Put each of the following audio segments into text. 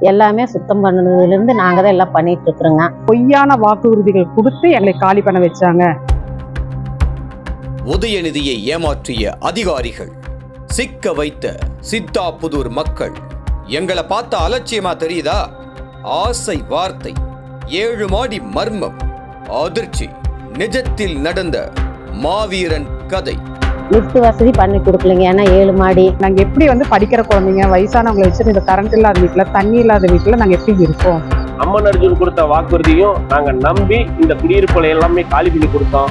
எல்லாமே சுத்தம் பண்ணதுலேருந்து நாங்கள் தான் எல்லாம் பண்ணிட்டு இருக்கிறோங்க பொய்யான வாக்குறுதிகள் கொடுத்து எங்களை காலி பண்ண வச்சாங்க. உதயநிதியை ஏமாற்றிய அதிகாரிகள் சிக்க வைத்த சித்தாபுதூர் மக்கள் எங்களை பார்த்த அலட்சியமா தெரியுதா? ஆசை வார்த்தை ஏழு மாடி மர்மம் அதிர்ச்சி நிஜத்தில் நடந்த மாவீரன் கதை. லிஃப்ட் வசதி பண்ணி கொடுக்கலைங்க. ஏன்னா ஏழு மாடி. நாங்க எப்படி வந்து படிக்கிற குழந்தைங்க வயசானவங்களை வச்சுட்டு இந்த கரண்ட் இல்லாத வீட்டுல தண்ணி இல்லாத வீட்டுல நாங்க எப்படி இருக்கோம் அம்மன் அர்ஜுன் கொடுத்த வாக்குறுதியும் நாங்க நம்பி இந்த குடியிருப்புகளை எல்லாமே காலி பண்ணி கொடுத்தோம்.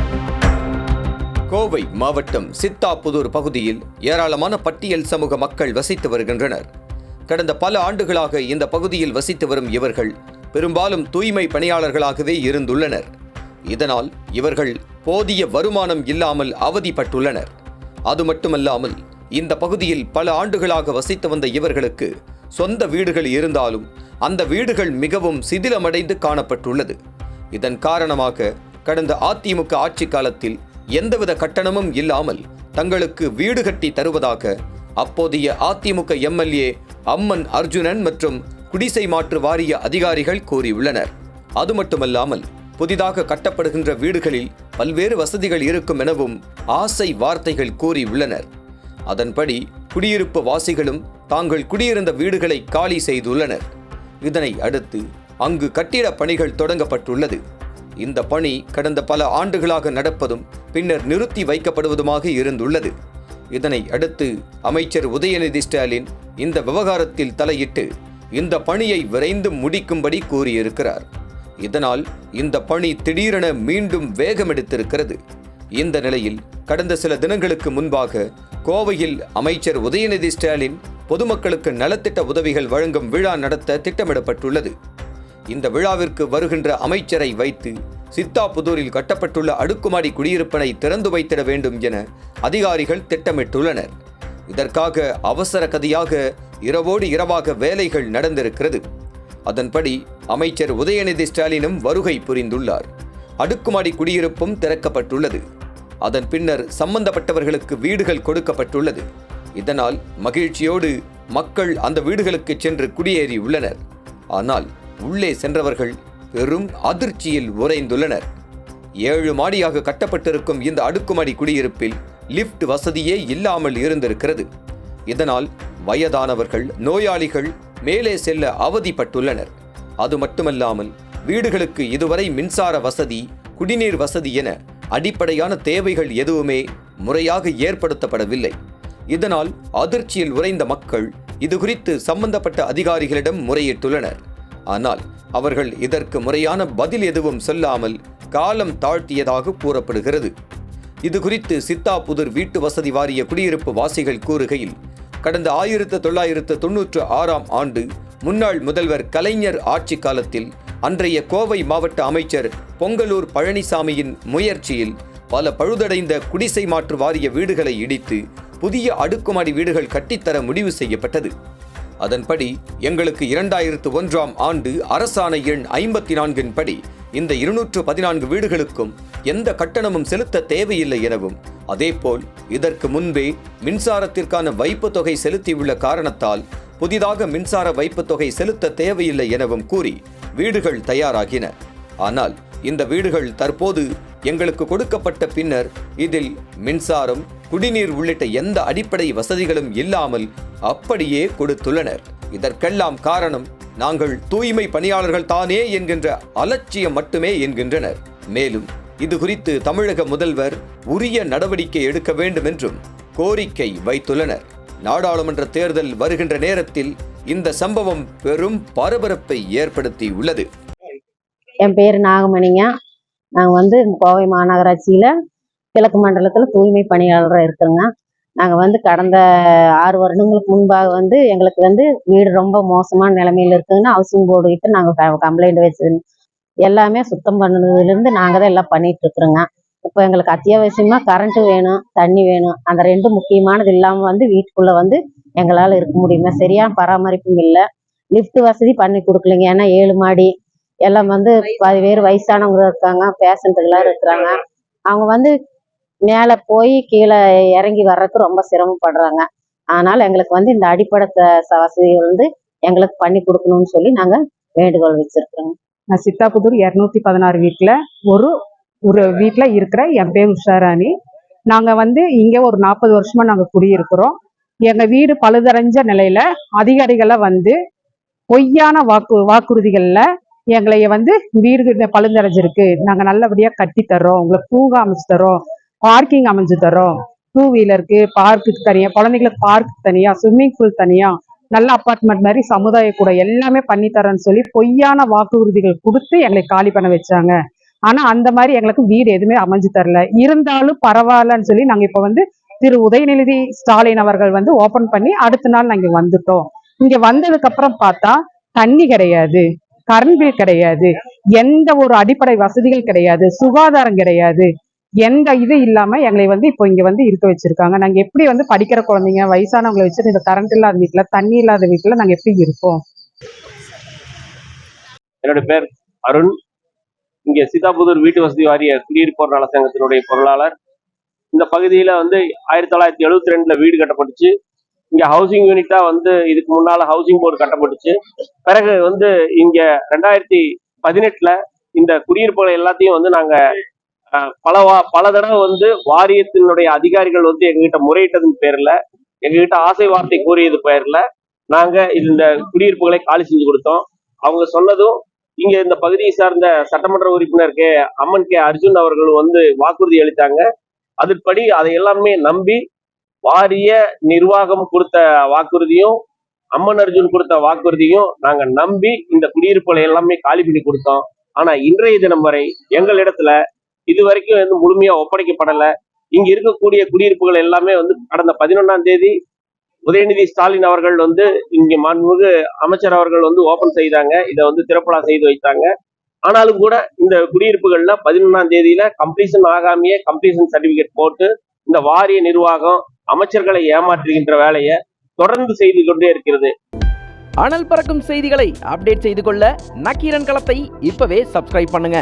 கோவை மாவட்டம் சித்தாபுதூர் பகுதியில் ஏராளமான பட்டியல் சமூக மக்கள் வசித்து வருகின்றனர். கடந்த பல ஆண்டுகளாக இந்த பகுதியில் வசித்து வரும் இவர்கள் பெரும்பாலும் தூய்மை பணியாளர்களாகவே இருந்துள்ளனர். இதனால் இவர்கள் போதிய வருமானம் இல்லாமல் அவதிப்பட்டுள்ளனர். அது மட்டுமல்லாமல் இந்த பகுதியில் பல ஆண்டுகளாக வசித்து வந்த இவர்களுக்கு சொந்த வீடுகள் இருந்தாலும் அந்த வீடுகள் மிகவும் சிதிலமடைந்து காணப்பட்டுள்ளது. இதன் காரணமாக கடந்த அதிமுக ஆட்சி காலத்தில் எந்தவித கட்டணமும் இல்லாமல் தங்களுக்கு வீடு கட்டி தருவதாக அப்போதைய அதிமுக எம்எல்ஏ அம்மன் அர்ஜுனன் மற்றும் குடிசை மாற்று வாரிய அதிகாரிகள் கூறியுள்ளனர். அது மட்டுமல்லாமல் புதிதாக கட்டப்படுகின்ற வீடுகளில் பல்வேறு வசதிகள் இருக்கும் எனவும் ஆசை வார்த்தைகள் கூறியுள்ளனர். அதன்படி குடியிருப்பு வாசிகளும் தாங்கள் குடியிருந்த வீடுகளை காலி செய்துள்ளனர். இதனை அடுத்து அங்கு கட்டிட பணிகள் தொடங்கப்பட்டுள்ளது. இந்த பணி கடந்த பல ஆண்டுகளாக நடப்பதும் பின்னர் நிறுத்தி வைக்கப்படுவதுமாக இருந்துள்ளது. இதனை அடுத்து அமைச்சர் உதயநிதி ஸ்டாலின் இந்த விவகாரத்தில் தலையிட்டு இந்த பணியை விரைந்து முடிக்கும்படி கூறியிருக்கிறார். இதனால் இந்த பணி திடீரென மீண்டும் வேகமெடுத்திருக்கிறது. இந்த நிலையில் கடந்த சில தினங்களுக்கு முன்பாக கோவையில் அமைச்சர் உதயநிதி ஸ்டாலின் பொதுமக்களுக்கு நலத்திட்ட உதவிகள் வழங்கும் விழா நடத்த திட்டமிடப்பட்டுள்ளது. இந்த விழாவிற்கு வருகின்ற அமைச்சரை வைத்து சித்தாபுதூரில் கட்டப்பட்டுள்ள அடுக்குமாடி குடியிருப்பினை திறந்து வைத்திட வேண்டும் என அதிகாரிகள் திட்டமிட்டுள்ளனர். இதற்காக அவசர கதியாக இரவோடு இரவாக வேலைகள் நடந்திருக்கிறது. அதன்படி அமைச்சர் உதயநிதி ஸ்டாலினும் வருகை புரிந்துள்ளார். அடுக்குமாடி குடியிருப்பும் திறக்கப்பட்டுள்ளது. அதன் பின்னர் சம்பந்தப்பட்டவர்களுக்கு வீடுகள் கொடுக்கப்பட்டுள்ளது. இதனால் மகிழ்ச்சியோடு மக்கள் அந்த வீடுகளுக்கு சென்று குடியேறியுள்ளனர். ஆனால் உள்ளே சென்றவர்கள் பெரும் அதிர்ச்சியில் உறைந்துள்ளனர். ஏழு மாடியாக கட்டப்பட்டிருக்கும் இந்த அடுக்குமாடி குடியிருப்பில் லிஃப்ட் வசதியே இல்லாமல் இருந்திருக்கிறது. இதனால் வயதானவர்கள் நோயாளிகள் மேலே செல்ல அவதிப்பட்டுள்ளனர். அது மட்டுமல்லாமல் வீடுகளுக்கு இதுவரை மின்சார வசதி குடிநீர் வசதி என அடிப்படையான தேவைகள் எதுவுமே முறையாக ஏற்படுத்தப்படவில்லை. இதனால் அதிர்ச்சியில் உறைந்த மக்கள் இது குறித்து சம்பந்தப்பட்ட அதிகாரிகளிடம் முறையிட்டுள்ளனர். ஆனால் அவர்கள் இதற்கு முறையான பதில் எதுவும் சொல்லாமல் காலம் தாழ்த்தியதாக கூறப்படுகிறது. இது குறித்து சித்தாபுதூர் வீட்டு வசதி வாரிய குடியிருப்பு வாசிகள் கூறுகையில் கடந்த ஆயிரத்து தொள்ளாயிரத்து தொன்னூற்று ஆறாம் ஆண்டு முன்னாள் முதல்வர் கலைஞர் ஆட்சி காலத்தில் அன்றைய கோவை மாவட்ட அமைச்சர் பொங்கலூர் பழனிசாமியின் முயற்சியில் பல பழுதடைந்த குடிசை மாற்று வாரிய வீடுகளை இடித்து புதிய அடுக்குமாடி வீடுகள் கட்டித்தர முடிவு செய்யப்பட்டது. அதன்படி எங்களுக்கு இரண்டாயிரத்து ஒன்றாம் ஆண்டு அரசாணை எண் ஐம்பத்தி நான்கின் படி இந்த இருநூற்று பதினான்கு வீடுகளுக்கும் எந்த கட்டணமும் செலுத்த தேவையில்லை எனவும் அதேபோல் இதற்கு முன்பே மின்சாரத்திற்கான வைப்பு தொகை செலுத்தியுள்ள காரணத்தால் புதிதாக மின்சார வைப்பு தொகை செலுத்த தேவையில்லை எனவும் கூறி வீடுகள் தயாராகின. ஆனால் இந்த வீடுகள் தற்போது எங்களுக்கு கொடுக்கப்பட்ட பின்னர் இதில் மின்சாரம் குடிநீர் உள்ளிட்ட எந்த அடிப்படை வசதிகளும் இல்லாமல் அப்படியே கொடுத்துள்ளனர். இதற்கெல்லாம் காரணம் நாங்கள் தூய்மை பணியாளர்கள் தானே என்கின்ற அலட்சியம் மட்டுமே என்கின்றனர். மேலும் இது குறித்து தமிழக முதல்வர் உரிய நடவடிக்கை எடுக்க வேண்டும் என்றும் கோரிக்கை வைத்துள்ளனர். நாடாளுமன்ற தேர்தல் வருகின்ற நேரத்தில் இந்த சம்பவம் பெரும் பரபரப்பை ஏற்படுத்தி உள்ளது என் பேர் நாகமணிங்க. நாங்கள் வந்து கோவை மாநகராட்சியில் கிழக்கு மண்டலத்தில் தூய்மை பணியாளராக இருக்கிறோங்க நாங்கள் வந்து கடந்த ஆறு வருடங்களுக்கு முன்பாக வந்து எங்களுக்கு வந்து வீடு ரொம்ப மோசமான நிலைமையில இருக்குதுன்னு ஹவுசிங் போர்டு கிட்ட நாங்கள் கம்ப்ளைண்ட் வச்சு எல்லாமே சுத்தம் பண்ணதுலேருந்து நாங்கள் தான் எல்லாம் பண்ணிட்டு இருக்கிறோங்க. இப்போ எங்களுக்கு அத்தியாவசியமாக கரண்ட்டு வேணும் தண்ணி வேணும். அந்த ரெண்டு முக்கியமானது இல்லாமல் வந்து வீட்டுக்குள்ளே வந்து எங்களால் இருக்க முடியுமா? சரியான பராமரிப்பும் இல்லை. லிஃப்ட் வசதி பண்ணி கொடுக்கலைங்க. ஏன்னா ஏழு மாடி எல்லாம் வந்து பாதி பேர் வயசானவங்க இருக்காங்க பேஷண்ட்டுகளாக இருக்கிறாங்க. அவங்க வந்து மேலே போய் கீழே இறங்கி வர்றதுக்கு ரொம்ப சிரமப்படுறாங்க. அதனால எங்களுக்கு வந்து இந்த அடிப்படை வசதி வசதிகள் வந்து எங்களுக்கு பண்ணி கொடுக்கணும்னு சொல்லி நாங்கள் வேண்டுகோள் வச்சிருக்கிறோங்க நான் சித்தாபுதூர் இரநூத்தி பதினாறு வீட்டில் ஒரு ஒரு வீட்டில் இருக்கிற என் பேர் உஷாராணி. நாங்கள் வந்து இங்கே ஒரு நாற்பது வருஷமாக நாங்கள் குடியிருக்கிறோம். எங்கள் வீடு பழுதடைஞ்ச நிலையில் அதிகாரிகளை வந்து பொய்யான வாக்கு வாக்குறுதிகளில் எங்களை வந்து வீடு பழுதடைஞ்சிருக்கு. நாங்கள் நல்லபடியாக கட்டித்தர்றோம் உங்களுக்கு பூங்கா அமைச்சு தரோம். பார்க்கிங் அமைஞ்சு தரோம் டூ வீலருக்கு பார்க்குக்கு தனியாக குழந்தைங்களுக்கு பார்க் தனியாக ஸ்விம்மிங் பூல் தனியாக நல்ல அப்பார்ட்மெண்ட் மாதிரி சமுதாய கூட எல்லாமே பண்ணி தரேன்னு சொல்லி பொய்யான வாக்குறுதிகள் கொடுத்து எங்களை காலி பண்ண வச்சாங்க. ஆனா அந்த மாதிரி எங்களுக்கு வீடு எதுவுமே அமைஞ்சு தரல. இருந்தாலும் பரவாயில்லன்னு சொல்லி நாங்க இப்ப வந்து திரு உதயநிதி ஸ்டாலின் அவர்கள் வந்து ஓபன் பண்ணி அடுத்த நாள் நாங்க வந்துட்டோம். இங்க வந்ததுக்கு அப்புறம் பார்த்தா தண்ணி கிடையாது கரண்ட் பில் கிடையாது எந்த ஒரு அடிப்படை வசதிகள் கிடையாது சுகாதாரம் கிடையாது எந்த இது இல்லாம எங்களை வந்து இப்போ இங்க வந்து இருக்க வச்சிருக்காங்க. நாங்க எப்படி வந்து படிக்கிற குழந்தைங்க வயசானவங்களை வச்சுட்டு இந்த கரண்ட் இல்லாத வீட்டுல தண்ணி இல்லாத வீட்டுல நாங்க எப்படி இருப்போம்? என்னோட பேர் அருண். இங்க சீதாபுதூர் வீட்டு வசதி வாரிய குடியிருப்போர் நல சங்கத்தினுடைய பொருளாளர். இந்த பகுதியில வந்து ஆயிரத்தி தொள்ளாயிரத்தி எழுபத்தி ரெண்டுல வீடு கட்டப்பட்டுச்சு. இங்க ஹவுசிங் யூனிட்டா வந்து இதுக்கு முன்னால ஹவுசிங் போர்டு கட்டப்பட்டுச்சு. பிறகு வந்து இங்க ரெண்டாயிரத்தி பதினெட்டுல இந்த குடியிருப்புகளை எல்லாத்தையும் வந்து நாங்க பல வா பல தடவை வந்து வாரியத்தினுடைய அதிகாரிகள் வந்து எங்ககிட்ட முறையிட்டதன் பேர்ல எங்ககிட்ட ஆசை வார்த்தை கூறியது பேர்ல நாங்க இந்த குடியிருப்புகளை காலி செஞ்சு கொடுத்தோம். அவங்க சொன்னதும் இங்க இந்த பகுதியை சார்ந்த சட்டமன்ற உறுப்பினர் கே அம்மன் கே அர்ஜுன் அவர்கள் வந்து வாக்குறுதி அளித்தாங்க. அதன்படி அதை எல்லாமே நம்பி வாரிய நிர்வாகம் கொடுத்த வாக்குறுதியும் அம்மன் அர்ஜுன் கொடுத்த வாக்குறுதியும் நாங்க நம்பி இந்த குடியிருப்புகளை எல்லாமே காலி பண்ணி கொடுத்தோம். ஆனா இன்றைய தினம் வரை எங்களிடத்துல இது வரைக்கும் வந்து முழுமையா ஒப்படைக்கப்படல. இங்க இருக்கக்கூடிய குடியிருப்புகள் எல்லாமே வந்து கடந்த பதினொன்னாம் தேதி உதயநிதி ஸ்டாலின் அவர்கள் வந்து இங்க மாண்புமிகு அமைச்சர் அவர்கள் வந்து ஓபன் செய்தாங்க. இதை வந்து திறப்புலா செய்து வைத்தாங்க. ஆனாலும் கூட இந்த குடியிருப்புகள்ல பதினொன்னாம் தேதியில கம்ப்ளீஷன் ஆகாமையே கம்ப்ளீஷன் சர்டிபிகேட் போட்டு இந்த வாரிய நிர்வாகம் அமைச்சர்களை ஏமாற்றுகின்ற வேலையை தொடர்ந்து செய்து கொண்டே இருக்கிறது. அனல் பறக்கும் செய்திகளை அப்டேட் செய்து கொள்ள நக்கீரன் களத்தை இப்பவே சப்ஸ்கிரைப் பண்ணுங்க.